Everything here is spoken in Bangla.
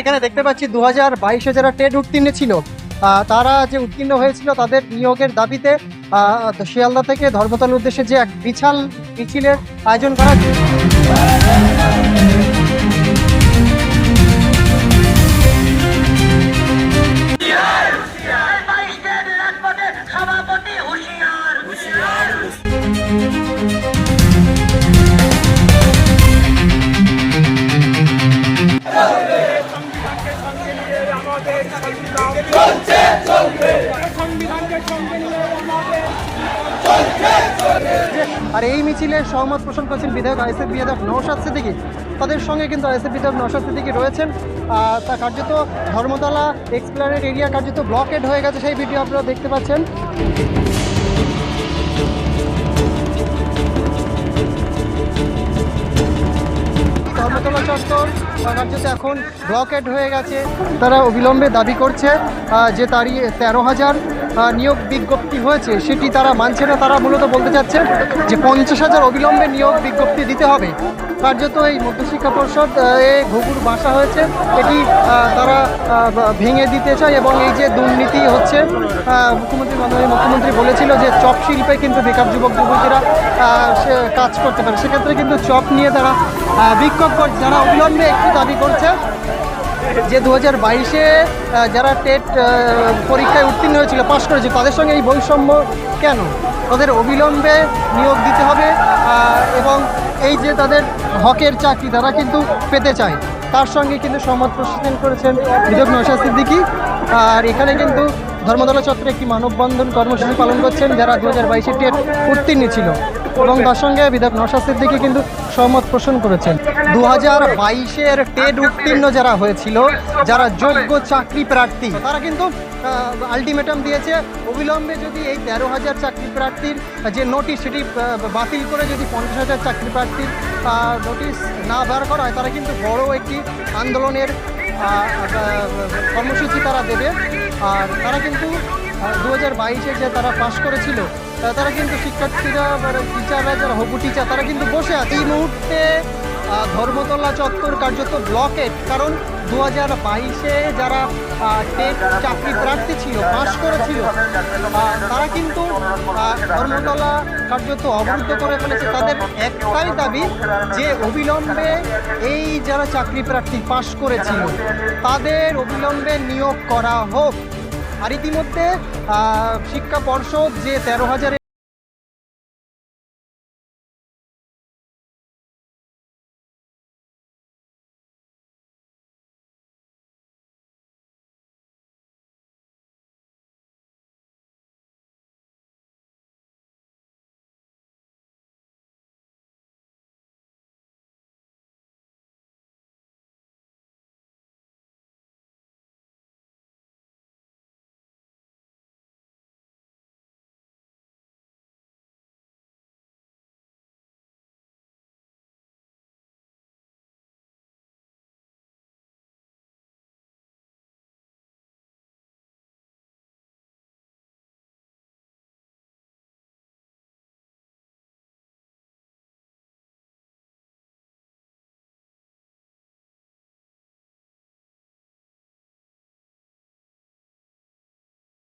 এখানে দেখতে পাচ্ছি দু হাজার বাইশে যারা টেট উত্তীর্ণ ছিল আহ, তারা যে উত্তীর্ণ হয়েছিল তাদের নিয়োগের দাবিতে আহ, শিয়ালদা থেকে ধর্মতলার উদ্দেশ্যে যে এক বিশাল মিছিলের আয়োজন করা সভাপতি হুঁশিয়ার। আর এই মিছিলে সহমত পোষণ করেছেন বিধায়ক আইসেফ বিধায়ক নৌসাদ সিদ্দিকি। তাদের সঙ্গে কিন্তু আইসেফ বিধায়ক নৌসাদ সিদ্দিকি রয়েছেন। তা কার্যত ধর্মতলা এক্সপ্লানেট এরিয়া কার্যত ব্লকেড হয়ে গেছে সেই ভিডিও আপনারা দেখতে পাচ্ছেন। ধর্মতলা চত্বর এখন ব্লকেড হয়ে গেছে। তারা অবিলম্বে দাবি করছে যে তারই তেরো হাজার নিয়োগ বিজ্ঞপ্তি হয়েছে, সেটি তারা মানছে না। তারা মূলত বলতে চাচ্ছে যে পঞ্চাশ হাজার অবিলম্বে নিয়োগ বিজ্ঞপ্তি দিতে হবে। কার্যত এই মধ্যশিক্ষা পর্ষদ এ ঘুঘুর বাসা হয়েছে। এটি তারা ভেঙে দিতে চায় এবং এই যে দুর্নীতি হচ্ছে মুখ্যমন্ত্রী মাননীয় মুখ্যমন্ত্রী বলেছিল যে চপ শিল্পে কিন্তু বেকার যুবক, যুবতীরা সে কাজ করতে পারে। সেক্ষেত্রে কিন্তু চপ নিয়ে তারা বিক্ষোভ করছে যারা অবিলম্বে একটু দাবি করছে যে দু হাজার বাইশে যারা টেট পরীক্ষায় উত্তীর্ণ হয়েছিল, পাশ করেছে, তাদের সঙ্গে এই বৈষম্য কেন? তাদের অবিলম্বে নিয়োগ দিতে হবে এবং এই যে তাদের হকের চাকরি, তারা কিন্তু পেতে চায়। তার সঙ্গে কিন্তু সম্মত প্রশাসন করেছেন বিধায়ক নশা সিদ্দিকি, আর এখানে কিন্তু ধর্মতলা চত্বরে একটি মানববন্ধন কর্মসূচি পালন করছেন যারা দু হাজার বাইশে টেট উত্তীর্ণ ছিল। এবং তার সঙ্গে বিধায়ক নৌশাদ সিদ্দিকি কিন্তু সহমত পোষণ করেছেন। দু হাজার বাইশের টেট উত্তীর্ণ যারা হয়েছিল, যারা যোগ্য চাকরি প্রার্থী, তারা কিন্তু আলটিমেটাম দিয়েছে, অবিলম্বে যদি এই তেরো হাজার চাকরি প্রার্থীর যে নোটিশ সেটি বাতিল করে যদি পঞ্চাশ হাজার চাকরি প্রার্থীর নোটিশ না বার করা হয়, তারা কিন্তু বড় একটি আন্দোলনের কর্মসূচি তারা দেবে। আর তারা কিন্তু দু হাজার বাইশে যে তারা পাশ করেছিল তারা কিন্তু শিক্ষার্থীরা টিচাররা যারা হবু টিচার তারা কিন্তু বসে আছে। এই মুহূর্তে ধর্মতলা চত্বর কার্যত ব্লকেট কারণ দু হাজার বাইশে যারা টেট চাকরি প্রার্থী ছিল, পাশ করেছিল তারা কিন্তু ধর্মতলা কার্যত অবরুদ্ধ করে ফেলেছে। তাদের একটাই দাবি, যে অবিলম্বে এই যারা চাকরি প্রার্থী পাশ করেছিল, তাদের অবিলম্বে নিয়োগ করা হোক। আর ইতিমধ্যে শিক্ষা পর্ষদ যে তেরো হাজারের